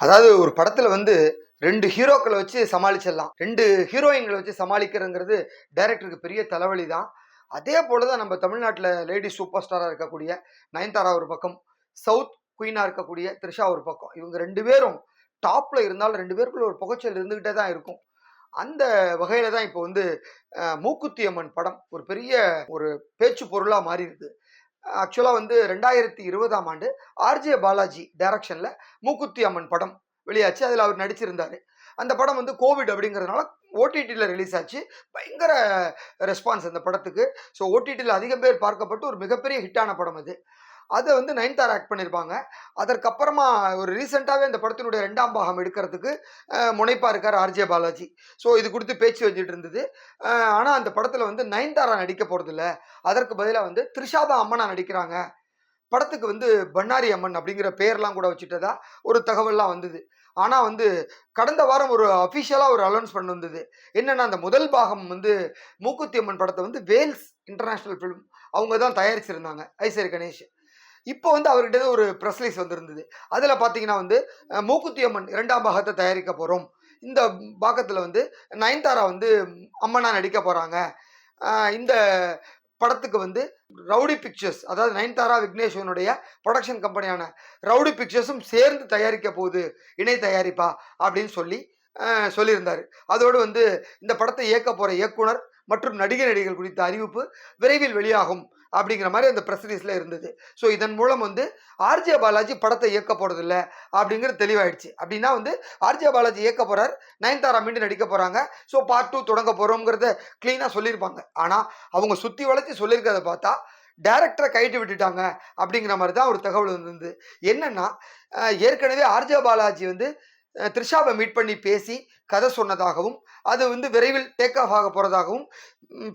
அதாவது ஒரு படத்துல வந்து ரெண்டு ஹீரோக்களை வச்சு சமாளிச்சிடலாம். ரெண்டு ஹீரோயின்களை வச்சு சமாளிக்கிறதுங்கிறது டைரக்டருக்கு பெரிய தலைவலி தான் அதே போல் தான் நம்ம தமிழ்நாட்டில் லேடி சூப்பர் ஸ்டாராக இருக்கக்கூடிய நயன்தாரா ஒரு பக்கம் சவுத் குயினாக இருக்கக்கூடிய த்ரிஷா ஒரு பக்கம். இவங்க ரெண்டு பேரும் டாப்ல இருந்தாலும் ரெண்டு பேருக்குள்ள ஒரு புகைச்சல் இருந்துகிட்டே தான் இருக்கும். அந்த வகையில தான் இப்போ வந்து மூக்குத்தி அம்மன் படம் ஒரு பெரிய ஒரு பேச்சு பொருளாக மாறி இருக்குது ஆக்சுவலாக வந்து ரெண்டாயிரத்தி இருபதாம் ஆண்டு ஆர்ஜே பாலாஜி டைரக்ஷனில் மூக்குத்தி அம்மன் படம் வெளியாச்சு. அதில் அவர் நடிச்சிருந்தார். அந்த படம் வந்து கோவிட் அப்படிங்கிறதுனால ஓடிடியில் ரிலீஸ் ஆச்சு. பயங்கர ரெஸ்பான்ஸ் அந்த படத்துக்கு. ஸோ ஓடிடியில் அதிகம் பேர் பார்க்கப்பட்டு ஒரு மிகப்பெரிய ஹிட்டான படம் அது. அதை வந்து நயன்தாரா ஆக்ட் பண்ணியிருப்பாங்க. அதற்கப்புறமா ஒரு ரீசெண்டாகவே இந்த படத்தினுடைய ரெண்டாம் பாகம் எடுக்கிறதுக்கு முனைப்பாக இருக்கார் ஆர்ஜே பாலாஜி. ஸோ இது குறித்து பேச்சு வச்சுட்டு இருந்தது. ஆனால் அந்த படத்தில் வந்து நயன்தாரா நடிக்க போகிறதில்ல அதற்கு பதிலாக வந்து த்ரிஷாதா அம்மனா நடிக்கிறாங்க. படத்துக்கு வந்து பண்ணாரி அம்மன் அப்படிங்கிற பேர்லாம் கூட வச்சுட்டதா ஒரு தகவல்லாம் வந்தது. ஆனால் வந்து கடந்த வாரம் ஒரு அஃபிஷியலாக ஒரு அலௌன்ஸ் பண்ண வந்தது. அந்த முதல் பாகம் வந்து மூக்குத்தி அம்மன் படத்தை வந்து வேல்ஸ் இன்டர்நேஷ்னல் ஃபிலிம் அவங்க தான் தயாரிச்சிருந்தாங்க. ஐசரி கணேஷ். இப்போ வந்து அவர்கிட்ட ஒரு ப்ரெஸ் வந்திருந்தது. அதில் பார்த்தீங்கன்னா வந்து மூக்குத்தி அம்மன் இரண்டாம் பாகத்தை தயாரிக்க போகிறோம் இந்த பாகத்தில் வந்து நயன்தாரா வந்து அம்மனா நடிக்க போகிறாங்க இந்த படத்துக்கு வந்து ரவுடி பிக்சர்ஸ் அதாவது நயன்தாரா விக்னேஸ்வரனுடைய ப்ரொடக்ஷன் கம்பெனியான ரவுடி பிக்சர்ஸும் சேர்ந்து தயாரிக்க போகுது இணை தயாரிப்பா அப்படின்னு சொல்லி சொல்லியிருந்தார். அதோடு வந்து இந்த படத்தை இயக்க போகிற இயக்குனர் மற்றும் நடிகை நடிகர்கள் குறித்த அறிவிப்பு விரைவில் வெளியாகும். அப்படிங்கிற மாதிரி அந்த ப்ரெஸ் ரிலீஸில் இருந்தது. ஸோ இதன் மூலம் வந்து ஆர்ஜே பாலாஜி படத்தை இயக்க போகிறதில்ல அப்படிங்கிறது தெளிவாயிடுச்சு. அப்படின்னா வந்து ஆர்ஜே பாலாஜி இயக்க போகிறார் நயன்தாரா மீண்டும் நடிக்க போகிறாங்க ஸோ பார்ட் டூ தொடங்க போகிறோங்கிறத க்ளீனாக சொல்லியிருப்பாங்க. ஆனால் அவங்க சுற்றி வளைச்சி சொல்லியிருக்கிறத பார்த்தா டேரக்டரை கைட்டு விட்டுட்டாங்க அப்படிங்கிற மாதிரி தான் ஒரு தகவல் வந்திருந்தது. என்னென்னா ஏற்கனவே ஆர்ஜே பாலாஜி வந்து த்ரிஷாவை மீட் பண்ணி பேசி கதை சொன்னதாகவும் அது வந்து விரைவில் டேக் ஆஃப் ஆக போகிறதாகவும்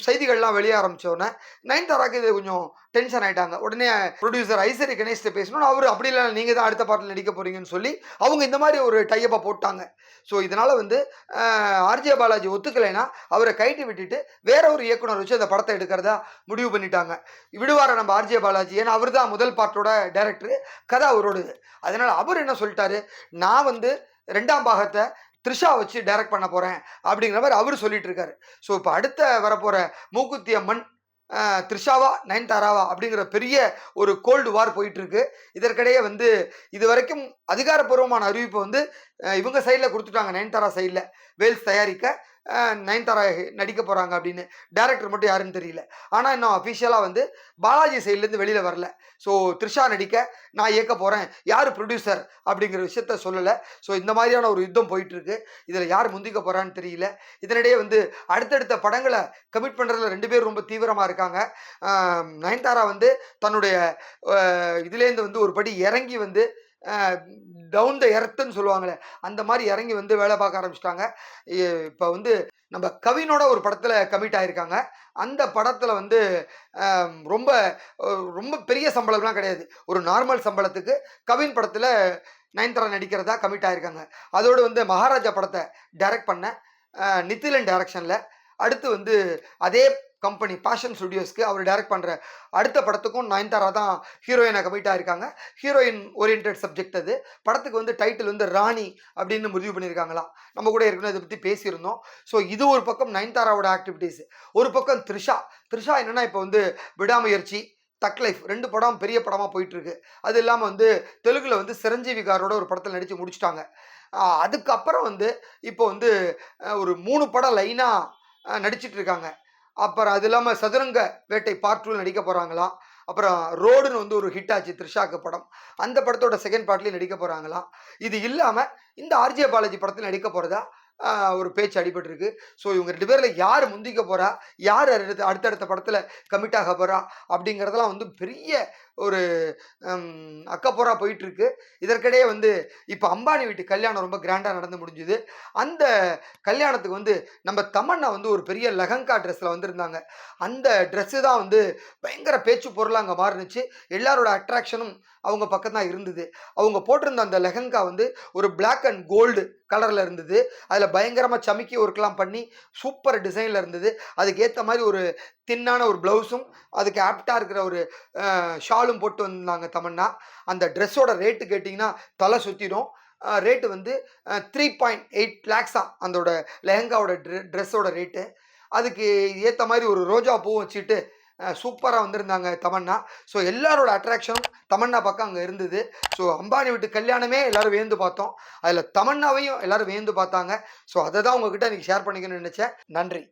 செய்திகள்லாம் வெளியே ஆரம்பித்தோடனே நயன்தாராக்கு இது கொஞ்சம் டென்ஷன் ஆகிட்டாங்க உடனே ப்ரொடியூசர் ஐசரி கணேஷ்ட பேசணும் அவர் அப்படி இல்லை நீங்கள் தான் அடுத்த பாட்டில் நடிக்க போகிறீங்கன்னு சொல்லி அவங்க இந்த மாதிரி ஒரு டையப்பை போட்டாங்க. ஸோ இதனால் வந்து ஆர்ஜே பாலாஜி ஒத்துக்கலைன்னா அவரை கைட்டு விட்டுட்டு வேற ஒரு இயக்குனர் வச்சு அந்த படத்தை எடுக்கிறதா முடிவு பண்ணிட்டாங்க. விடுவார நம்ம ஆர்ஜே பாலாஜி ஏன்னா அவர் தான் முதல் பாட்டோட டைரக்டர் கதை அவரோடது. அதனால் அவர் என்ன சொல்லிட்டாரு நான் வந்து ரெண்டாம் பாகத்தை த்ரிஷா வச்சு டைரக்ட் பண்ண போகிறேன் அப்படிங்கிற மாதிரி அவர் சொல்லிட்டு இருக்காரு. ஸோ இப்போ அடுத்த வரப்போகிற மூக்குத்தி அம்மன் த்ரிஷாவா நயன்தாராவா அப்படிங்கிற பெரிய ஒரு கோல்டு வார் போயிட்டுருக்கு இதற்கிடையே வந்து இது வரைக்கும் அதிகாரப்பூர்வமான அறிவிப்பு வந்து இவங்க சைடில் கொடுத்துட்டாங்க நயன்தாரா சைடில் வேல்ஸ் தயாரிக்க நயன்தாரா நடிக்க போகிறாங்க அப்படின்னு டேரக்டர் மட்டும் யாருன்னு தெரியல. ஆனால் இன்னும் அஃபிஷியலாக வந்து பாலாஜி சைட்லேருந்து வெளியில் வரல. ஸோ த்ரிஷா நடிக்க நான் இயக்க போகிறேன் யார் ப்ரொடியூசர் அப்படிங்கிற விஷயத்த சொல்லலை. ஸோ இந்த மாதிரியான ஒரு யுத்தம் போயிட்டுருக்கு. இதில் யார் முந்திக்க போகிறான்னு தெரியல. இதனிடையே வந்து அடுத்தடுத்த படங்களை கமிட் பண்ணுறதுல ரெண்டு பேரும் ரொம்ப தீவிரமாக இருக்காங்க. நயன்தாரா வந்து தன்னுடைய இதுலேருந்து வந்து ஒரு படி இறங்கி வந்து டவுன் த எர்த்துன்னு சொல்லுவாங்களே அந்த மாதிரி இறங்கி வந்து வேலை பார்க்க ஆரம்பிச்சிட்டாங்க. இப்போ வந்து நம்ம கவினோட ஒரு படத்தில் கமிட் ஆகியிருக்காங்க அந்த படத்தில் வந்து ரொம்ப ரொம்ப பெரிய சம்பளம்லாம் கிடையாது. ஒரு நார்மல் சம்பளத்துக்கு கவின் படத்தில் நயன்தாரா நடிக்கிறதா கமிட் ஆகியிருக்காங்க அதோடு வந்து மகாராஜா படத்தை டைரக்ட் பண்ண நித்திலன் டைரக்ஷனில் அடுத்து வந்து அதே கம்பெனி பேஷன் ஸ்டுடியோஸ்க்கு அவர் டைரக்ட் பண்ணுற அடுத்த படத்துக்கும் நயன்தாரா தான் ஹீரோயினை கமிட் ஆகிருக்காங்க ஹீரோயின் ஓரியன்ட் சப்ஜெக்ட் அது. படத்துக்கு வந்து டைட்டில் வந்து ராணி அப்படின்னு முடிவு பண்ணியிருக்காங்களா நம்ம கூட ஏற்கனவே இதை பற்றி பேசியிருந்தோம். ஸோ இது ஒரு பக்கம் நயன்தாராவோட ஆக்டிவிட்டீஸ் ஒரு பக்கம் த்ரிஷா. த்ரிஷா என்னென்னா இப்போ வந்து விடாமுயற்சி தக் லைஃப் ரெண்டு படம் பெரிய படமாக போயிட்டுருக்கு. அது இல்லாமல் வந்து தெலுங்கில் வந்து சிரஞ்சீவி காரோட ஒரு படத்தில் நடித்து முடிச்சிட்டாங்க. அதுக்கப்புறம் வந்து இப்போ வந்து ஒரு மூணு படம் லைனாக நடிச்சிட்டு இருக்காங்க. அப்புறம் அது இல்லாமல் சதுரங்க வேட்டை பார்ட் டூ நடிக்க போகிறாங்களாம் அப்புறம் ரோடுன்னு வந்து ஒரு ஹிட் ஆச்சு த்ரிஷாக்கு படம். அந்த படத்தோட செகண்ட் பார்ட்லேயும் நடிக்க போகிறாங்களாம் இது இல்லாமல் இந்த ஆர்ஜே பாலாஜி படத்தில் நடிக்க போகிறதா ஒரு பேச்சு அடிபட்டிருக்கு. ஸோ இவங்க ரெண்டு பேரில் யார் முந்திக்க போகிறா யார் அடுத்த அடுத்தடுத்த படத்தில் கமிட் ஆக போகிறா அப்படிங்கிறதெல்லாம் வந்து பெரிய ஒரு அக்கப்போரா போயிட்டு இருக்கு இதற்கிடையே வந்து இப்போ அம்பானி வீட்டு கல்யாணம் ரொம்ப கிராண்டாக நடந்து முடிஞ்சுது. அந்த கல்யாணத்துக்கு வந்து நம்ம தமன்னா வந்து ஒரு பெரிய லெஹங்கா ட்ரெஸ்ஸில் வந்திருந்தாங்க. அந்த ட்ரெஸ்ஸு தான் வந்து பயங்கர பேச்சு பொருளாக அங்கே மாறுனுச்சு. எல்லாரோட அட்ராக்ஷனும் அவங்க பக்கம் தான் இருந்தது. அவங்க போட்டிருந்த அந்த லெஹங்கா வந்து ஒரு பிளாக் அண்ட் கோல்டு கலரில் இருந்தது. அதில் பயங்கரமாக சமிக்கி ஒர்க்லாம் பண்ணி சூப்பர் டிசைனில் இருந்தது. அதுக்கு ஏற்ற மாதிரி ஒரு தின்னான ஒரு ப்ளவுஸும் அதுக்கு ஆப்டாக இருக்கிற ஒரு ஷாலும் போட்டு வந்திருந்தாங்க தமன்னா. அந்த ட்ரெஸ்ஸோட ரேட்டு கேட்டிங்கன்னா தலை சுற்றிடும் ரேட்டு வந்து த்ரீ பாயிண்ட் எயிட் லேக்ஸா அதோட லெஹங்காவோட ட்ரெ ட்ரெஸ்ஸோட ரேட்டு அதுக்கு ஏற்ற மாதிரி ஒரு ரோஜா பூ வச்சுட்டு சூப்பராக வந்திருந்தாங்க தமன்னா. ஸோ எல்லாரோட அட்ராக்ஷனும் தமன்னா பக்கம் அங்கே இருந்தது. ஸோ அம்பானி வீட்டு கல்யாணமே எல்லோரும் வேந்து பார்த்தோம். அதில் தமன்னாவையும் எல்லோரும் வேந்து பார்த்தாங்க. ஸோ அதை தான் உங்ககிட்ட இன்றைக்கி ஷேர் பண்ணிக்கணும்னு நினச்சேன். நன்றி.